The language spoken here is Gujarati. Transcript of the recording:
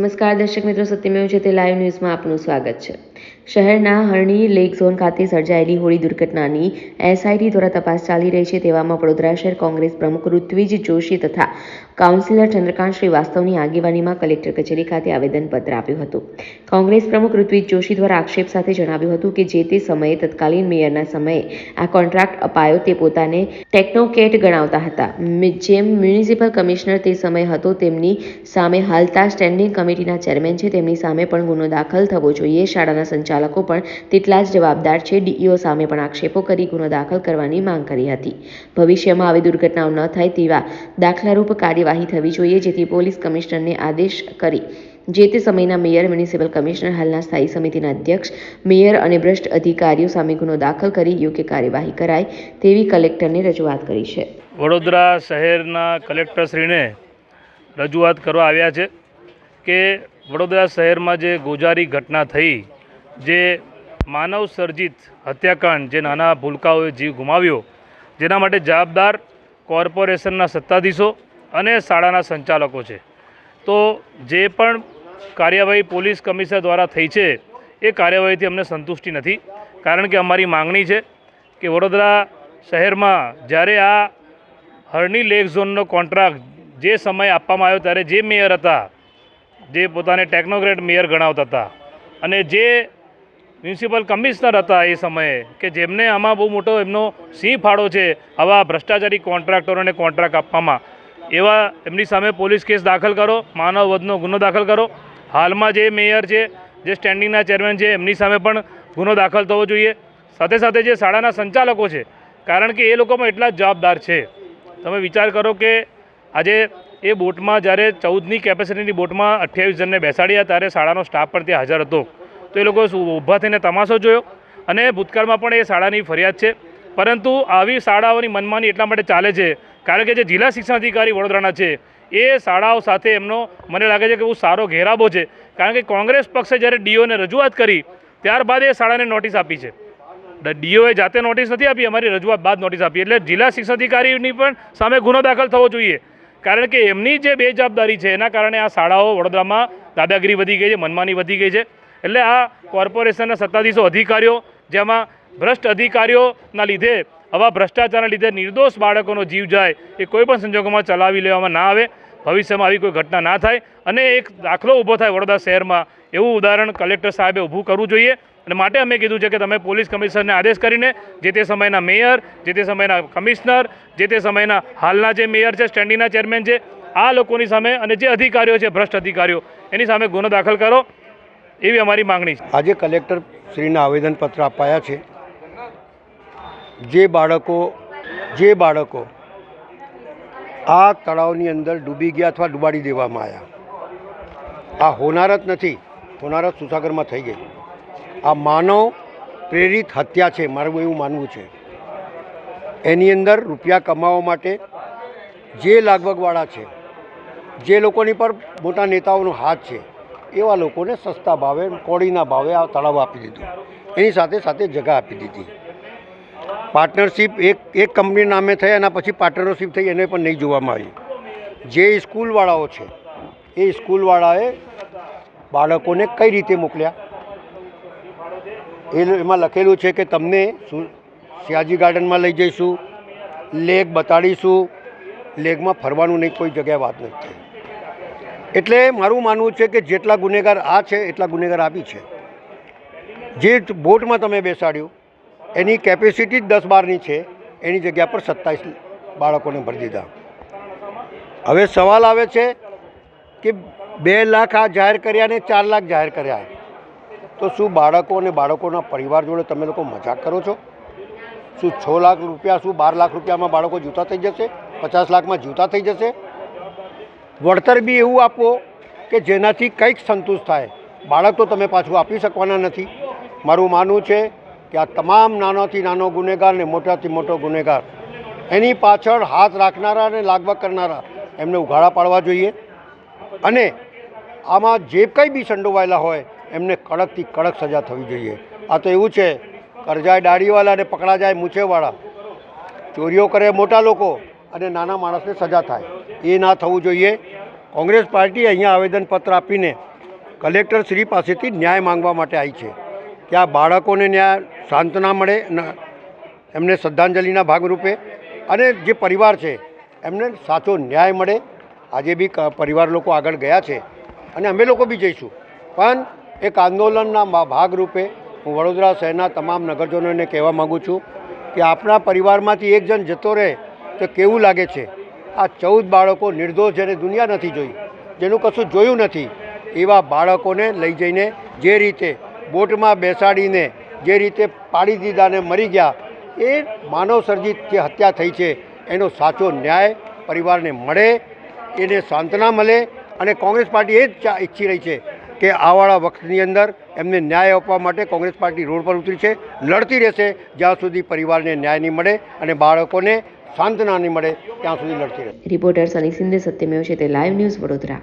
નમસ્કાર દર્શક મિત્રો સત્યમેવ છે તે લાઈવ ન્યૂઝમાં આપનું સ્વાગત છે. શહેરના હરણી લેક ઝોન ખાતે સર્જાયેલી હોળી દુર્ઘટનાની એસઆઈટી દ્વારા તપાસ ચાલી રહી છે. તેવામાં વડોદરા શહેર કોંગ્રેસ પ્રમુખ ઋત્વિજ જોશી તથા કાઉન્સિલર ચંદ્રકાંત શ્રીવાસ્તવની આગેવાનીમાં કલેક્ટર કચેરી ખાતે આવેદનપત્ર આપ્યું હતું. કોંગ્રેસ પ્રમુખ ઋત્વિજ જોશી દ્વારા આક્ષેપ સાથે જણાવ્યું હતું કે જે તે સમયે તત્કાલીન મેયરના સમયે આ કોન્ટ્રાક્ટ અપાયો તે પોતાને ટેકનોકેટ ગણાવતા હતા. જેમ મ્યુનિસિપલ કમિશનર તે સમય હતો તેમની સામે હાલતા સ્ટેન્ડિંગ કમિટીના ચેરમેન છે. તેમની સામે પણ ગુનો દાખલ થવો જોઈએ. શાળાના સંચાલકો પણ તેટલા જ જવાબદાર છે. ડીઈઓ સામે પણ આક્ષેપો કરી ગુનો દાખલ કરવાની માંગ કરી હતી. ભવિષ્યમાં આવી દુર્ઘટનાઓ ન થાય તેવા દાખલારૂપ કાર્યવાહી થવી જોઈએ, જેથી પોલીસ કમિશનરને આદેશ કરી જે તે સમયના મેયર, મ્યુનિસિપલ કમિશનર, હાલના સ્થાયી સમિતિના અધ્યક્ષ, મેયર અને ભ્રષ્ટ અધિકારીઓ સામે ગુનો દાખલ કરી યોગ્ય કાર્યવાહી કરાય તેવી કલેક્ટરને રજૂઆત કરી છે. વડોદરા શહેરના કલેક્ટરશ્રીને રજૂઆત કરવા આવ્યા છે કે વડોદરા શહેરમાં જે ગોજારી ઘટના થઈ જે માનવ સર્જિત હત્યાકાંડ જે નાના ભૂલકાઓએ જીવ ગુમાવ્યો, જેના માટે જવાબદાર કોર્પોરેશનના સત્તાધીશો અને શાળાના સંચાલકો છે. તો જે પણ કાર્યવાહી પોલીસ કમિશનર દ્વારા થઈ છે, એ કાર્યવાહીથી અમને સંતુષ્ટિ નથી. કારણ કે અમારી માંગણી છે કે વડોદરા શહેરમાં જ્યારે આ હરણી લેક ઝોનનો કોન્ટ્રાક્ટ જે સમય આપવામાં આવ્યો ત્યારે જે મેયર હતા, જે પોતાને ટેકનોક્રેટ મેયર ગણાવતા હતા અને જે મ્યુનિસિપલ કમિશનર હતા એ સમયે, કે જેમને આમાં બહુ મોટો એમનો સિંહ ફાળો છે આવા ભ્રષ્ટાચારી કોન્ટ્રાક્ટરોને કોન્ટ્રાક્ટ આપવામાં. એવા એમની સામે પોલીસ કેસ દાખલ કરો, માનવ વધનો ગુનો દાખલ કરો. હાલમાં જે મેયર છે, જે સ્ટેન્ડિંગના ચેરમેન છે, એમની સામે પણ ગુનો દાખલ થવો જોઈએ. સાથે સાથે જે શાળાના સંચાલકો છે, કારણ કે એ લોકોમાં એટલા જ જવાબદાર છે. તમે વિચાર કરો કે આજે એ બોટમાં જ્યારે ચૌદની કેપેસિટીની બોટમાં અઠ્યાવીસ જણને બેસાડ્યા, ત્યારે શાળાનો સ્ટાફ પણ ત્યાં હાજર હતો. તો એ લોકો ઊભા થઈને તમાશો જોયો અને ભૂતકાળમાં પણ એ શાળાની ફરિયાદ છે. પરંતુ આવી શાળાઓની મનમાની એટલા માટે ચાલે છે, કારણ કે જે જિલ્લા શિક્ષણ અધિકારી વડોદરાના છે, એ શાળાઓ સાથે એમનો મને લાગે છે કે બહુ સારો ઘેરાબો છે. કારણ કે કોંગ્રેસ પક્ષે જ્યારે ડીઓને રજૂઆત કરી, ત્યારબાદ એ શાળાને નોટિસ આપી છે. ડીઓએ જાતે નોટિસ નથી આપી, અમારી રજૂઆત બાદ નોટિસ આપી. એટલે જિલ્લા શિક્ષણાધિકારીની પણ સામે ગુનો દાખલ થવો જોઈએ. કારણ કે એમની જે બેજવાબદારી છે, એના કારણે આ શાળાઓ વડોદરામાં દાદાગીરી વધી ગઈ છે, મનમાની વધી ગઈ છે. એટલે આ કોર્પોરેશનના સત્તાધીશો અધિકારીઓ, જેમાં ભ્રષ્ટ અધિકારીઓના લીધે, આવા ભ્રષ્ટાચારના લીધે નિર્દોષ બાળકોનો જીવ જાય, એ કોઈપણ સંજોગોમાં ચલાવી લેવામાં ના આવે, ભવિષ્યમાં આવી કોઈ ઘટના ના થાય. અને એક દાખલો ઊભો થાય વડોદરા શહેરમાં, એવું ઉદાહરણ કલેક્ટર સાહેબે ઊભું કરવું જોઈએ. અને માટે અમે કીધું છે કે તમે પોલીસ કમિશનરને આદેશ કરીને, જે તે સમયના મેયર, જે તે સમયના કમિશનર, જે તે સમયના હાલના જે મેયર છે, સ્ટેન્ડિંગના ચેરમેન છે, આ લોકોની સામે અને જે અધિકારીઓ છે, ભ્રષ્ટ અધિકારીઓ, એની સામે ગુનો દાખલ કરો. એવી અમારી માંગણી છે. આજે કલેક્ટર શ્રીના આવેદનપત્ર અપાયા છે. જે બાળકો જે બાળકો આ તળાવની અંદર ડૂબી ગયા અથવા ડૂબાડી દેવામાં આવ્યા. આ હોનારત નથી, હોનારત સુસાગરમાં થઈ ગઈ. આ માનવ પ્રેરિત હત્યા છે, મારું એવું માનવું છે. એની અંદર રૂપિયા કમાવા માટે જે લાગવગવાળા છે, જે લોકોની પર મોટા નેતાઓનો હાથ છે એવા લોકોને સસ્તા ભાવે કોળીના ભાવે આ તળાવ આપી દીધું. એની સાથે સાથે જગા આપી દીધી. પાર્ટનરશિપ એક એક કંપની નામે થઈ એના પછી પાર્ટનરશિપ થઈ એને પણ નહીં જોવામાં આવી. જે સ્કૂલવાળાઓ છે, એ સ્કૂલવાળાએ બાળકોને કઈ રીતે મોકલ્યા? એ એમાં લખેલું છે કે તમને શિયાજી ગાર્ડનમાં લઈ જઈશું, લેક બતાડીશું. લેકમાં ફરવાનું નહીં, કોઈ જગ્યાએ વાત નથી થઈ. એટલે મારું માનવું છે કે જેટલા ગુનેગાર આ છે, એટલા ગુનેગાર આપી છે. જે બોટમાં તમે બેસાડ્યું, એની કેપેસિટી જ દસ બારની છે, એની જગ્યા પર સત્તાવીસ બાળકોને ભરી દીધા. હવે સવાલ આવે છે કે બે લાખ આ જાહેર કર્યા ને ચાર લાખ જાહેર કર્યા. તો શું બાળકો અને બાળકોના પરિવાર જોડે તમે લોકો મજાક કરો છો? શું છ લાખ રૂપિયા, શું બાર લાખ રૂપિયામાં બાળકો જૂતા થઈ જશે? પચાસ લાખમાં જૂતા થઈ જશે? વળતર બી એવું આપો કે જેનાથી કંઈક સંતુષ્ટ થાય. બાળક તો તમે પાછું આપી શકવાના નથી. મારું માનવું છે કે આ તમામ નાનોથી નાનો ગુનેગાર ને મોટાથી મોટો ગુનેગાર, એની પાછળ હાથ રાખનારા અને લાગવા કરનારા, એમને ઉઘાડા પાડવા જોઈએ. અને આમાં જે કંઈ બી સંડોવાયેલા હોય, એમને કડકથી કડક સજા થવી જોઈએ. આ તો એવું છે, કરજાય દાઢીવાળા અને પકડા જાય મૂછેવાળા. ચોરીઓ કરે મોટા લોકો અને નાના માણસને સજા થાય. એ ના થવું જોઈએ. કોંગ્રેસ પાર્ટી અહીંયા આવેદનપત્ર આપીને કલેક્ટર શ્રી પાસેથી ન્યાય માંગવા માટે આવી છે. કે આ બાળકોને ન્યાય સાંત્વના મળે એમને શ્રદ્ધાંજલિના ભાગરૂપે અને જે પરિવાર છે, એમને સાચો ન્યાય મળે. આજે બી પરિવાર લોકો આગળ ગયા છે અને અમે લોકો બી જઈશું. પણ એક આંદોલનના ભાગરૂપે હું વડોદરા શહેરના તમામ નગરજનોને કહેવા માગું છું કે આપણા પરિવારમાંથી એક જણ જતો રહે તો કેવું લાગે છે? આ ચૌદ બાળકો નિર્દોષ જેને દુનિયા નથી જોઈ, જેનું કશું જોયું નથી, એવા બાળકોને લઈ જઈને જે રીતે બોટમાં બેસાડીને, જે રીતે પાડી દીધા ને મરી ગયા, એ માનવ સર્જિત જે હત્યા થઈ છે, એનો સાચો ન્યાય પરિવારને મળે, એને સાંત્વના મળે અને કોંગ્રેસ પાર્ટી એ જ ઈચ્છી રહી છે કે આવાળા વખતની અંદર એમને ન્યાય આપવા માટે કોંગ્રેસ પાર્ટી રોડ પર ઉતરી છે, લડતી રહેશે, જ્યાં સુધી પરિવારને ન્યાય નહીં મળે અને બાળકોને સાંત્વના નહીં મળે ત્યાં સુધી લડતી રહે. રિપોર્ટર સની સિંધે સત્યમેવ છે તે લાઈવ ન્યૂઝ વડોદરા.